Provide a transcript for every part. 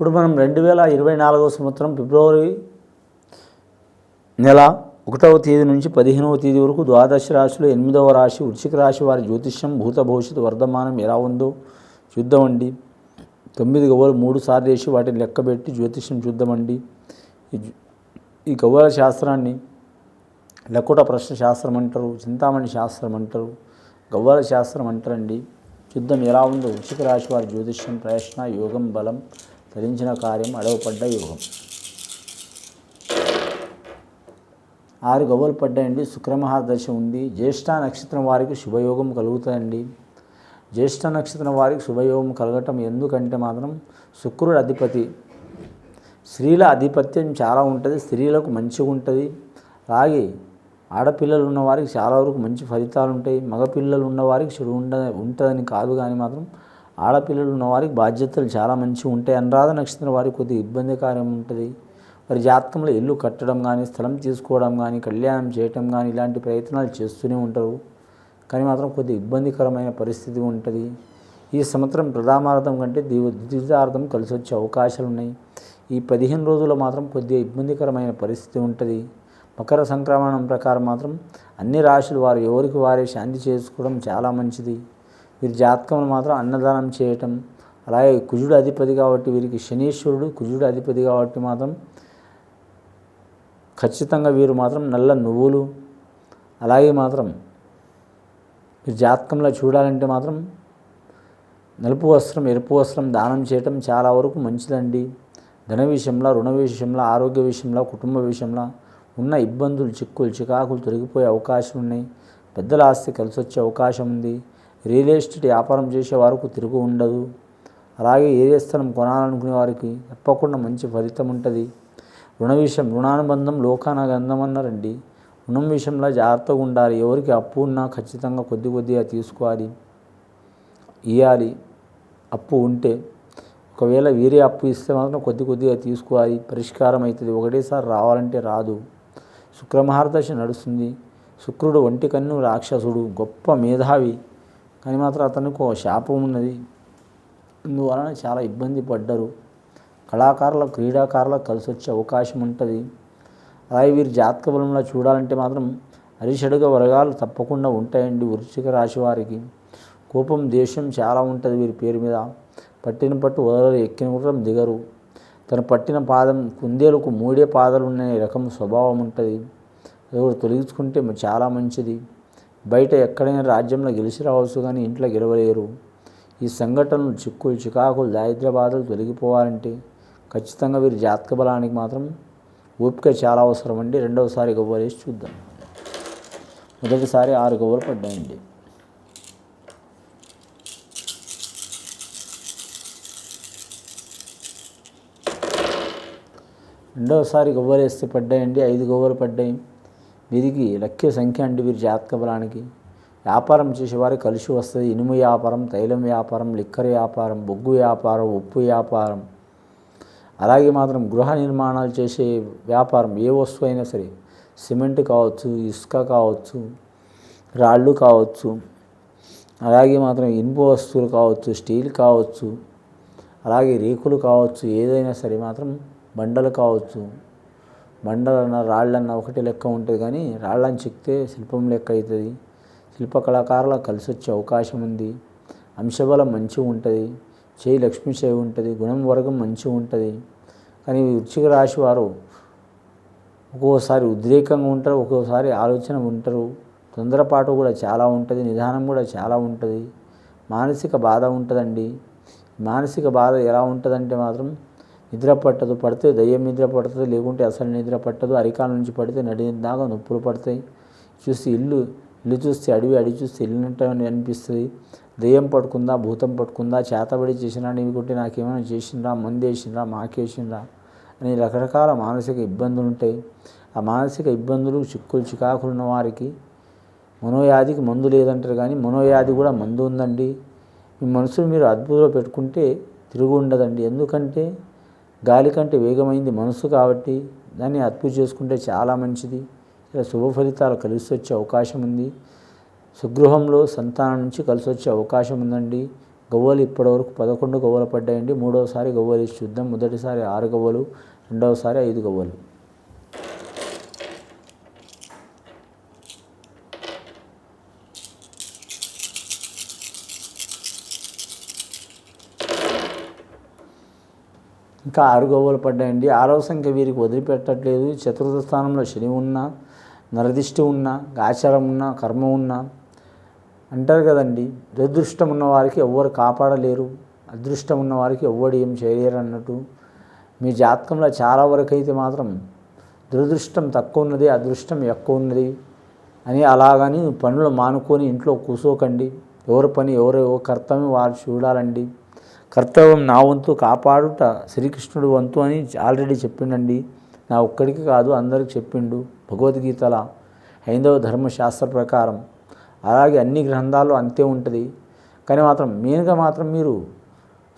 ఇప్పుడు మనం రెండు వేల ఇరవై నాలుగవ సంవత్సరం ఫిబ్రవరి నెల ఒకటవ తేదీ నుంచి పదిహేనవ తేదీ వరకు ద్వాదశ రాశిలో ఎనిమిదవ రాశి వృశ్చిక రాశి వారి జ్యోతిష్యం భూత భవిష్యత్తు వర్ధమానం ఎలా ఉందో చూద్దామండి తొమ్మిది గవ్వలు మూడు సార్లు వేసి వాటిని లెక్కబెట్టి జ్యోతిష్యం చూద్దామండి. ఈ గవ్వల శాస్త్రాన్ని లకుట ప్రశ్న శాస్త్రం అంటారు చింతామణి శాస్త్రం అంటారు గవ్వల శాస్త్రం అంటారండి. చూద్దాం ఎలా ఉందో వృశ్చిక రాశి వారి జ్యోతిష్యం ప్రయత్న యోగం బలం తరించిన కార్యం అడవపడ్డ యోగం. ఆరు గవ్వలు పడ్డాయండి. శుక్రమహాదశ ఉంది. జ్యేష్ఠ నక్షత్రం వారికి శుభయోగం కలుగుతాయండి జ్యేష్ఠ నక్షత్రం వారికి శుభయోగం కలగటం ఎందుకంటే మాత్రం శుక్రుడు అధిపతి. స్త్రీల ఆధిపత్యం చాలా ఉంటుంది. స్త్రీలకు మంచిగా ఉంటుంది. అలాగే ఆడపిల్లలు ఉన్నవారికి చాలా వరకు మంచి ఫలితాలు ఉంటాయి మగపిల్లలు ఉన్నవారికి చెడు ఉండ ఉంటుందని కాదు కానీ మాత్రం ఆడపిల్లలు ఉన్న వారికి బాధ్యతలు చాలా మంచిగా ఉంటాయి. అనురాధ నక్షత్రం వారికి కొద్దిగా ఇబ్బందికరం ఉంటుంది. వారి జాతకంలో ఇల్లు కట్టడం కానీ స్థలం తీసుకోవడం కానీ కళ్యాణం చేయటం కానీ ఇలాంటి ప్రయత్నాలు చేస్తూనే ఉంటారు. కానీ మాత్రం కొద్దిగా ఇబ్బందికరమైన పరిస్థితి ఉంటుంది. ఈ సంవత్సరం ప్రధానార్థం కంటే దివ ద్వితీయార్థం కలిసి వచ్చే అవకాశాలు ఉన్నాయి. ఈ పదిహేను రోజుల్లో మాత్రం కొద్దిగా ఇబ్బందికరమైన పరిస్థితి ఉంటుంది. మకర సంక్రమణం ప్రకారం మాత్రం అన్ని రాశులు వారు ఎవరికి వారే శాంతి చేసుకోవడం చాలా మంచిది. వీరి జాతకం మాత్రం అన్నదానం చేయటం అలాగే కుజుడు అధిపతి కాబట్టి వీరికి శనీశ్వరుడు కుజుడు అధిపతి కాబట్టి మాత్రం ఖచ్చితంగా వీరు మాత్రం నల్ల నువ్వులు. అలాగే మాత్రం మీరు జాతకంలో చూడాలంటే మాత్రం నలుపు వస్త్రం ఎరుపు వస్త్రం దానం చేయటం చాలా వరకు మంచిదండి. ధన విషయంలో రుణ విషయంలో ఆరోగ్య విషయంలో కుటుంబ విషయంలో ఉన్న ఇబ్బందులు చిక్కులు చికాకులు తొలగిపోయే అవకాశం ఉన్నాయి పెద్దల ఆస్తి కలిసి వచ్చే అవకాశం ఉంది రియల్ ఎస్టేట్ వ్యాపారం చేసే వారికి తిరుగు ఉండదు. అలాగే ఏరియా స్థలం కొనాలనుకునే వారికి తప్పకుండా మంచి ఫలితం ఉంటుంది. రుణ విషయం రుణానుబంధం లోకాన గంధం అన్నారండి. రుణం విషయంలో జాగ్రత్తగా ఉండాలి. ఎవరికి అప్పు ఉన్నా ఖచ్చితంగా కొద్ది కొద్దిగా తీసుకోవాలి. ఇవ్వాలి అప్పు ఉంటే ఒకవేళ వేరే అప్పు ఇస్తే మాత్రం కొద్ది కొద్దిగా తీసుకోవాలి. పరిష్కారం అవుతుంది. ఒకటేసారి రావాలంటే రాదు. శుక్రమహారదశ నడుస్తుంది. శుక్రుడు ఒంటి కన్ను రాక్షసుడు. గొప్ప మేధావి. కానీ మాత్రం అతనికి ఒక శాపం ఉన్నది. అందువలన చాలా ఇబ్బంది పడ్డరు. కళాకారుల క్రీడాకారులకు కలిసి వచ్చే అవకాశం ఉంటుంది. అలాగే వీరి జాతక బలంలో చూడాలంటే మాత్రం అరిషడుగ వర్గాలు తప్పకుండా ఉంటాయండి వృశ్చిక రాశి వారికి. కోపం దేశం చాలా ఉంటుంది వీరి పేరు మీద. పట్టిన పట్టు వదలరు ఎక్కిన కూడా దిగరు. తను పట్టిన పాదం కుందేలకు మూడే పాదాలు ఉన్న రకం స్వభావం ఉంటుంది. ఎవరు తొలగించుకుంటే చాలా మంచిది. బయట ఎక్కడైనా రాజ్యంలో గెలిచి రావచ్చు కానీ ఇంట్లో గెలవలేరు. ఈ సంఘటనలు చిక్కులు చికాకులు దారిద్ర్య బాధలు తొలగిపోవాలంటే ఖచ్చితంగా వీరి జాతక బలానికి మాత్రం ఓపిక చాలా అవసరం అండి. రెండవసారి గవ్వలు వేసి చూద్దాం. మొదటిసారి ఆరు గవ్వలు పడ్డాయండి. రెండవసారి గవ్వలు వేస్తే పడ్డాయండి. ఐదు గవ్వలు పడ్డాయి. వీరికి లక్ష్య సంఖ్య అండి వీరి జాతక బలానికి. వ్యాపారం చేసేవారు కలిసి వస్తుంది. ఇనుము వ్యాపారం తైలం వ్యాపారం లిక్కర్ వ్యాపారం బొగ్గు వ్యాపారం ఉప్పు వ్యాపారం. అలాగే మాత్రం గృహ నిర్మాణాలు చేసే వ్యాపారం ఏ వస్తువు అయినా సరే. సిమెంట్ కావచ్చు ఇసుక కావచ్చు రాళ్ళు కావచ్చు. అలాగే మాత్రం ఇనుప వస్తువులు కావచ్చు స్టీల్ కావచ్చు. అలాగే రేకులు కావచ్చు ఏదైనా సరే మాత్రం బండలు కావచ్చు. బండలన్న రాళ్ళన్న ఒకటి లెక్క ఉంటుంది కానీ రాళ్ళని చెక్తే శిల్పం లెక్క అవుతుంది. శిల్ప కళాకారుల కలిసి వచ్చే అవకాశం ఉంది. అంశబలం మంచిగా ఉంటుంది. చేయి లక్ష్మీ చేయి ఉంటుంది. గుణం వర్గం మంచిగా ఉంటుంది. కానీ వృచ్చిక రాశి వారు ఒక్కోసారి ఉద్రేకంగా ఉంటారు ఒక్కోసారి ఆలోచన ఉంటారు. తొందరపాటు కూడా చాలా ఉంటుంది. నిదానం కూడా చాలా ఉంటుంది. మానసిక బాధ ఉంటుందండి. మానసిక బాధ ఎలా ఉంటుందంటే మాత్రం నిద్ర పట్టదు పడితే దయ్యం నిద్ర పడుతుంది లేకుంటే అసలు నిద్ర పట్టదు. అరికాల నుంచి పడితే నడి దాకా నొప్పులు పడతాయి. చూసి ఇల్లు ఇల్లు చూస్తే అడవి అడవి చూస్తే వెళ్ళినట్టు అనిపిస్తుంది. దెయ్యం పట్టుకుందా భూతం పట్టుకుందా చేతబడి చేసినా నీవి కొట్టి నాకేమైనా చేసిండ్రా మందు వేసిండ్రా మాకేసిండ్రా అని రకరకాల మానసిక ఇబ్బందులు ఉంటాయి. ఆ మానసిక ఇబ్బందులు చిక్కులు చికాకులు ఉన్న వారికి మనోవ్యాధికి మందు లేదంటారు కానీ మనోవ్యాధి కూడా మందు ఉందండి. మీ మనసును మీరు అద్భుతంలో పెట్టుకుంటే తిరుగు ఉండదండి ఎందుకంటే గాలి కంటే వేగమైంది మనసు కాబట్టి దాన్ని అదుపు చేసుకుంటే చాలా మంచిది. ఇలా శుభ ఫలితాలు కలిసి వచ్చే అవకాశం ఉంది. సుగృహంలో సంతానం నుంచి కలిసి వచ్చే అవకాశం ఉందండి. గవ్వలు ఇప్పటివరకు పదకొండు గవ్వలు పడ్డాయండి. మూడవసారి గవ్వలు ఇచ్చి చూద్దాం. మొదటిసారి ఆరు గవ్వలు రెండవసారి ఐదు గవ్వలు. ఇంకా ఆరు గోవులు పడ్డాయండి. ఆరవ సంఖ్య వీరికి వదిలిపెట్టట్లేదు. చతుర్థ స్థానంలో శని ఉన్నా నరదిష్టి ఉన్నా ఆచారం ఉన్నా కర్మ ఉన్నా. అంటారు కదండి దురదృష్టం ఉన్న వారికి ఎవ్వరు కాపాడలేరు. అదృష్టం ఉన్న వారికి ఎవ్వడు ఏం చేయలేరు అన్నట్టు. మీ జాతకంలో చాలా వరకు అయితే మాత్రం దురదృష్టం తక్కువ ఉన్నది అదృష్టం ఎక్కువ ఉన్నది అని అలాగని పనులు మానుకొని ఇంట్లో కూసోకండి ఎవరి పని ఎవరు కర్తవ్యం వారు చూడాలండి. కర్తవ్యం నా వంతు కాపాడుట శ్రీకృష్ణుడు వంతు అని ఆల్రెడీ చెప్పిండండి. నా ఒక్కడికి కాదు అందరికి చెప్పిండు భగవద్గీతల హైందవ ధర్మశాస్త్ర ప్రకారం. అలాగే అన్ని గ్రంథాలు అంతే ఉంటుంది. కానీ మాత్రం మెయిన్గా మాత్రం మీరు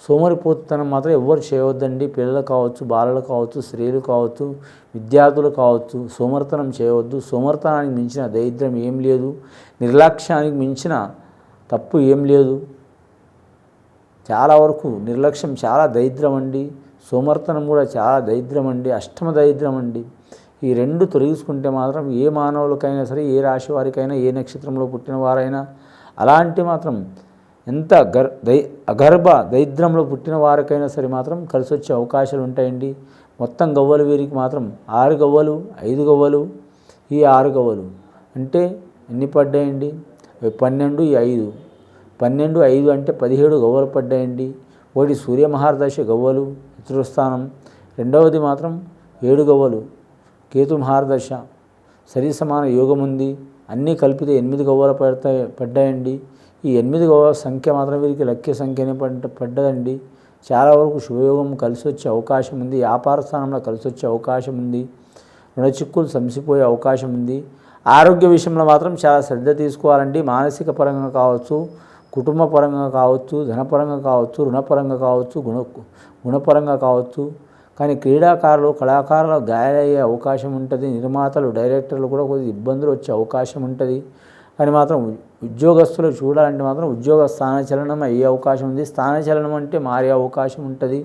సోమరిపోతుతనం మాత్రం ఎవ్వరు చేయవద్దండి. పిల్లలు కావచ్చు బాలలు కావచ్చు స్త్రీలు కావచ్చు విద్యార్థులు కావచ్చు సోమర్తనం చేయవద్దు. సోమర్తనానికి మించిన దరిద్రం ఏం లేదు. నిర్లక్ష్యానికి మించిన తప్పు ఏం లేదు. చాలా వరకు నిర్లక్ష్యం చాలా దరిద్రం అండి. సోమర్తనం కూడా చాలా దరిద్రం అండి అష్టమ దరిద్రం అండి. ఈ రెండు తొలగించుకుంటే మాత్రం ఏ మానవులకైనా సరే ఏ రాశి వారికైనా ఏ నక్షత్రంలో పుట్టిన వారైనా అలాంటి మాత్రం ఎంత గర్ దై అగర్భ దరిద్రంలో పుట్టిన వారికైనా సరే మాత్రం కలిసి వచ్చే అవకాశాలు ఉంటాయండి. మొత్తం గవ్వలు వీరికి మాత్రం ఆరు గవ్వలు ఐదు గవ్వలు ఈ ఆరు గవ్వలు. అంటే ఎన్ని పడ్డాయండి? పన్నెండు ఈ ఐదు. పన్నెండు ఐదు అంటే పదిహేడు గవ్వలు పడ్డాయండి. ఒకటి సూర్యమహారదశ గవ్వలు చతురస్థానం. రెండవది మాత్రం ఏడు గవ్వలు కేతు మహారదశ సరి సమాన యోగం ఉంది అన్నీ కలిపితే ఎనిమిది గవ్వలు పడతాయి పడ్డాయండి. ఈ ఎనిమిది గవ్వల సంఖ్య మాత్రం వీరికి లక్ష్య సంఖ్యనే పడ్డ పడ్డదండి. చాలా వరకు శుభయోగం కలిసి వచ్చే అవకాశం ఉంది వ్యాపార స్థానంలో కలిసి వచ్చే అవకాశం ఉంది రుణ చిక్కులు సంసిపోయే అవకాశం ఉంది ఆరోగ్య విషయంలో మాత్రం చాలా శ్రద్ధ తీసుకోవాలండి. మానసిక పరంగా కావచ్చు కుటుంబపరంగా కావచ్చు ధనపరంగా కావచ్చు రుణపరంగా కావచ్చు గుణ గుణపరంగా కావచ్చు. కానీ క్రీడాకారులు కళాకారులు గాయాలయ్యే అవకాశం ఉంటుంది. నిర్మాతలు డైరెక్టర్లు కూడా కొద్దిగా ఇబ్బందులు వచ్చే అవకాశం ఉంటుంది. కానీ మాత్రం ఉద్యోగస్తులు చూడాలంటే మాత్రం ఉద్యోగ స్థానచలనం అయ్యే అవకాశం ఉంది. స్థానచలనం అంటే మారే అవకాశం ఉంటుంది.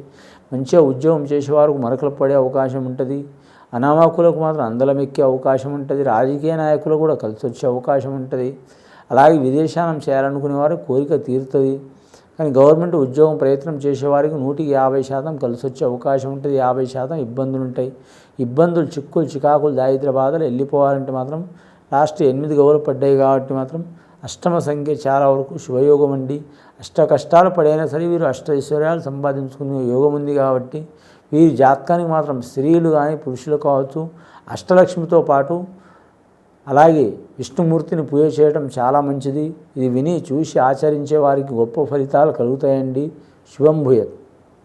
మంచిగా ఉద్యోగం చేసేవారికి మరకలు పడే అవకాశం ఉంటుంది. అనామకులకు మాత్రం అందలం ఎక్కే అవకాశం ఉంటుంది. రాజకీయ నాయకులు కూడా కలిసి వచ్చే అవకాశం ఉంటుంది. అలాగే విదేశానం చేయాలనుకునేవారి కోరిక తీరుతుంది. కానీ గవర్నమెంట్ ఉద్యోగం ప్రయత్నం చేసేవారికి నూటికి యాభై శాతం కలిసి వచ్చే అవకాశం ఉంటుంది. యాభై శాతం ఇబ్బందులు ఉంటాయి ఇబ్బందులు చిక్కులు చికాకులు దారిద్ర బాధలు వెళ్ళిపోవాలంటే మాత్రం లాస్ట్ ఎనిమిది గౌరవ పడ్డాయి కాబట్టి మాత్రం అష్టమ సంఖ్య చాలా వరకు శుభయోగం అండి. అష్ట కష్టాలు పడైనా సరే వీరు అష్ట ఐశ్వర్యాలు సంపాదించుకునే యోగం ఉంది కాబట్టి వీరి జాతకానికి మాత్రం స్త్రీలు కానీ పురుషులు కావచ్చు అష్టలక్ష్మితో పాటు అలాగే విష్ణుమూర్తిని పూజ చేయడం చాలా మంచిది. ఇది విని చూసి ఆచరించే వారికి గొప్ప ఫలితాలు కలుగుతాయండి. శుభం భూయత్.